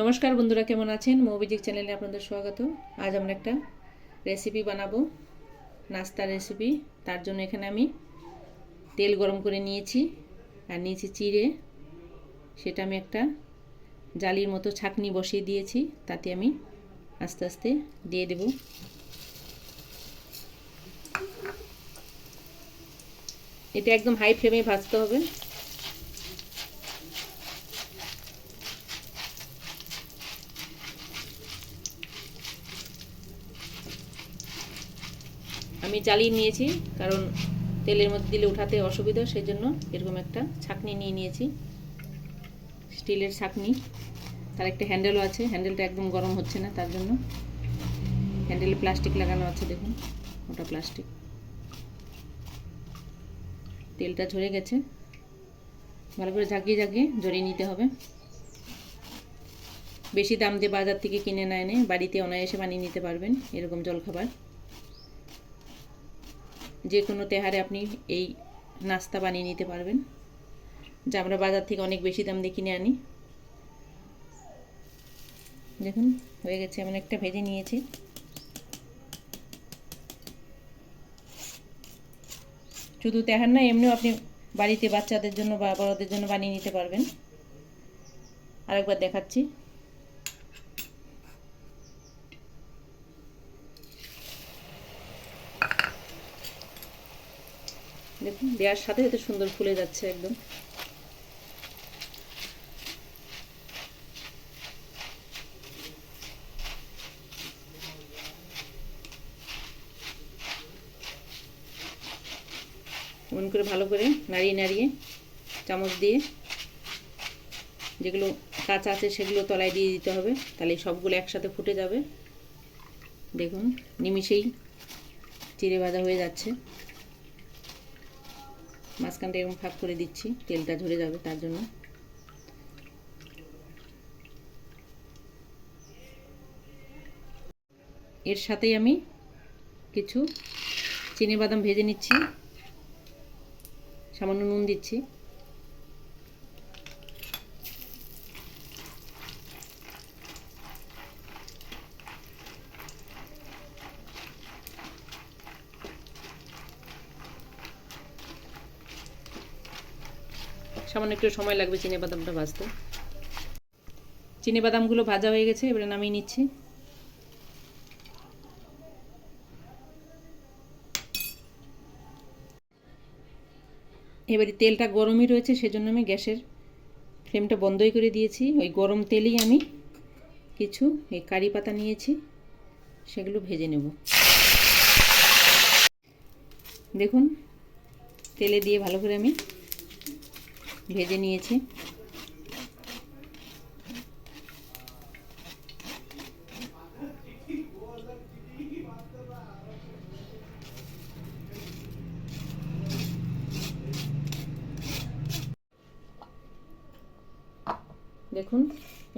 নমস্কার বন্ধুরা, কেমন আছেন? মৌবিজিক চ্যানেলে আপনাদের স্বাগত। আজ আমরা একটা রেসিপি বানাবো, নাস্তার রেসিপি তার জন্য এখানে আমি তেল গরম করে নিয়েছি আর নিয়েছি চিড়ে। সেটা আমি একটা জালির মতো ছাকনি বসিয়ে দিয়েছি, তাতে আমি আস্তে আস্তে দিয়ে দেব। এটা একদম হাই ফ্লেমে ভাজতে হবে। আমি জ্বালিয়ে নিয়েছি, কারণ তেলের মধ্যে দিলে উঠাতে অসুবিধা সেই জন্য এরকম একটা ছাকনি নিয়ে নিয়েছি। স্টিলের ছাকনি। তার একটা হ্যান্ডেলও আছে, হ্যান্ডেলটা একদম গরম হচ্ছে না, তার জন্য। হ্যান্ডেলে প্লাস্টিক লাগানো আছে, দেখুন ওটা প্লাস্টিক। তেলটা ঝরে গেছে। ভালো করে ঝাঁকিয়ে ঝাঁকিয়ে ঝরিয়ে নিতে হবে। বেশি দাম দিয়ে বাজার থেকে কিনে না এনে বাড়িতে অনায়াসে বানিয়ে নিতে পারবেন, এরকম জলখাবার। যে কোনো তেহারে আপনি এই নাস্তা বানিয়ে নিতে পারবেন, যা আমরা বাজার থেকে অনেক বেশি দাম দিয়ে কিনে আনি। দেখুন, হয়ে গেছে, এমন একটা ভেজে নিয়েছি। শুধু তেহার না, এমনিও আপনি বাড়িতে বাচ্চাদের জন্য বা বড়দের জন্য বানিয়ে নিতে পারবেন। আরেকবার দেখাচ্ছি। দেখুন দেওয়ার সাথে সাথে সুন্দর ফুলে যাচ্ছে একদম। এমন করে ভালো করে নাড়িয়ে নাড়িয়ে চামচ দিয়ে যেগুলো কাঁচা আছে সেগুলো তলায় দিয়ে দিতে হবে, তাহলে সবগুলো একসাথে ফুটে যাবে। দেখুন, নিমিষেই চিড়ে ভাজা হয়ে যাচ্ছে। মাঝখানটা এরকম ফাঁক করে দিচ্ছি, তেলটা ঝরে যাবে তার জন্য। এর সাথেই আমি কিছু চিনি বাদাম ভেজে নিচ্ছি, সামান্য নুন দিচ্ছি। সামান্য একটু সময় লাগবে চিনে বাদামটা ভাজতে। চিনে বাদামগুলো ভাজা হয়ে গেছে, এবারে নামিয়ে নিচ্ছি। এবারে তেলটা গরমই রয়েছে, সেজন্য আমি গ্যাসের ফ্লেমটা বন্ধই করে দিয়েছি। ওই গরম তেলেই আমি কিছু এই কারি পাতা নিয়েছি, সেগুলো ভেজে নেব। দেখুন, তেলে দিয়ে ভালো করে আমি ভেজে নিয়েছি। দেখুন,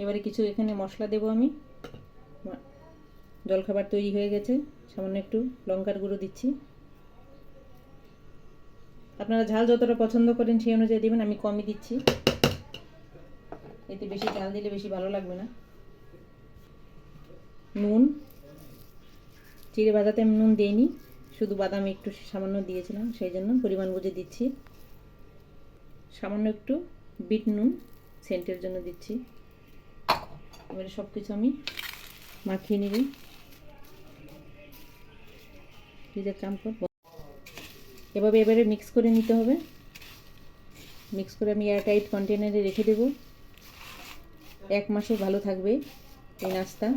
এবারে কিছু এখানে মশলা দেব আমি। জলখাবার তৈরি হয়ে গেছে। সামান্য একটু লঙ্কার গুঁড়ো দিচ্ছি। আপনারা ঝাল যতটা পছন্দ করেন সেই অনুযায়ী দেবেন, আমি কমই দিচ্ছি। এতে বেশি ঝাল দিলে বেশি ভালো লাগবে না। নুন চিড়ে ভাজাতে আমি নুন দিইনি, শুধু বাদাম একটু সামান্য দিয়েছিলাম, সেই জন্য পরিমাণ বুঝে দিচ্ছি। সামান্য একটু বিট নুন, সেন্টের জন্য দিচ্ছি। এবারে সব কিছু আমি মাখিয়ে নিব। কাম এভাবে এবারে মিক্স করে নিতে হবে। মিক্স করে আমি এয়ারটাইট কন্টেনারে রেখে দেব। এক মাসও ভালো থাকবে এই নাস্তা।